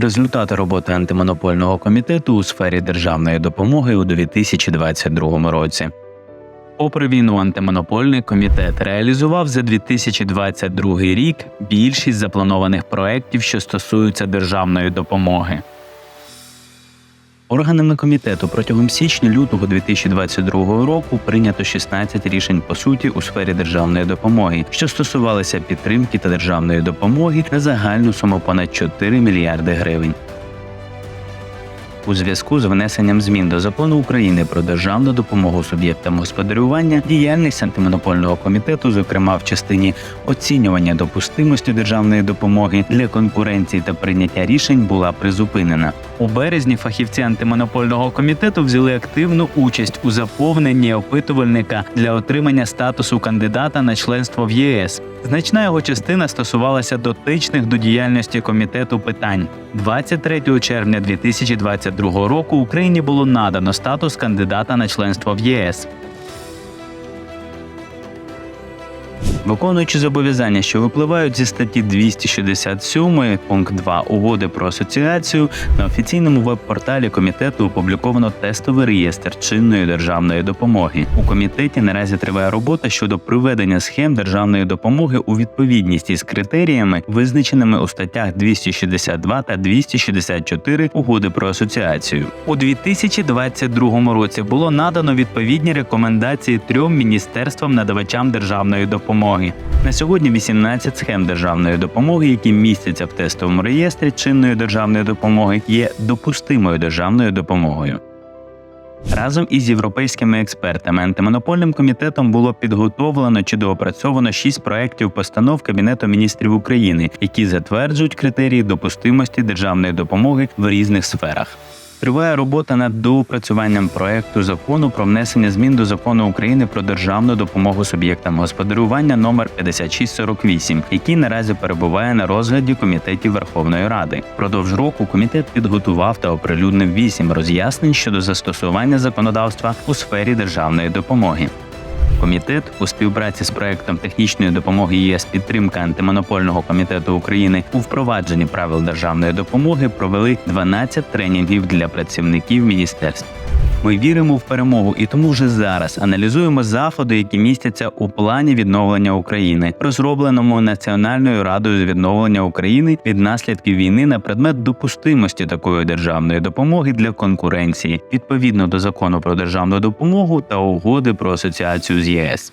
Результати роботи антимонопольного комітету у сфері державної допомоги у 2022 році. Попри війну, антимонопольний комітет реалізував за 2022 рік більшість запланованих проєктів, що стосуються державної допомоги. Органами комітету протягом січня-лютого 2022 року прийнято 16 рішень по суті у сфері державної допомоги, що стосувалися підтримки та державної допомоги на загальну суму понад 4 мільярди гривень. У зв'язку з внесенням змін до закону України про державну допомогу суб'єктам господарювання діяльність антимонопольного комітету, зокрема в частині оцінювання допустимості державної допомоги для конкуренції та прийняття рішень, була призупинена. У березні фахівці антимонопольного комітету взяли активну участь у заповненні опитувальника для отримання статусу кандидата на членство в ЄС. Значна його частина стосувалася дотичних до діяльності комітету питань. 23 червня 2022 року Україні було надано статус кандидата на членство в ЄС. Виконуючи зобов'язання, що випливають зі статті 267 пункт 2 угоди про асоціацію, на офіційному веб-порталі комітету опубліковано тестовий реєстр чинної державної допомоги. У комітеті наразі триває робота щодо приведення схем державної допомоги у відповідність із критеріями, визначеними у статтях 262 та 264 угоди про асоціацію. У 2022 році було надано відповідні рекомендації трьом міністерствам надавачам державної допомоги. На сьогодні 18 схем державної допомоги, які містяться в тестовому реєстрі чинної державної допомоги, є допустимою державною допомогою. Разом із європейськими експертами антимонопольним комітетом було підготовлено чи доопрацьовано шість проєктів постанов Кабінету міністрів України, які затверджують критерії допустимості державної допомоги в різних сферах. Триває робота над доопрацюванням проекту закону про внесення змін до закону України про державну допомогу суб'єктам господарювання номер 5648, який наразі перебуває на розгляді комітетів Верховної Ради. Продовж року комітет підготував та оприлюднив вісім роз'яснень щодо застосування законодавства у сфері державної допомоги. Комітет у співпраці з проектом технічної допомоги ЄС підтримка антимонопольного комітету України у впровадженні правил державної допомоги провели 12 тренінгів для працівників міністерств. Ми віримо в перемогу і тому вже зараз аналізуємо заходи, які містяться у плані відновлення України, розробленому Національною радою з відновлення України від наслідків війни на предмет допустимості такої державної допомоги для конкуренції відповідно до закону про державну допомогу та угоди про асоціацію з ЄС.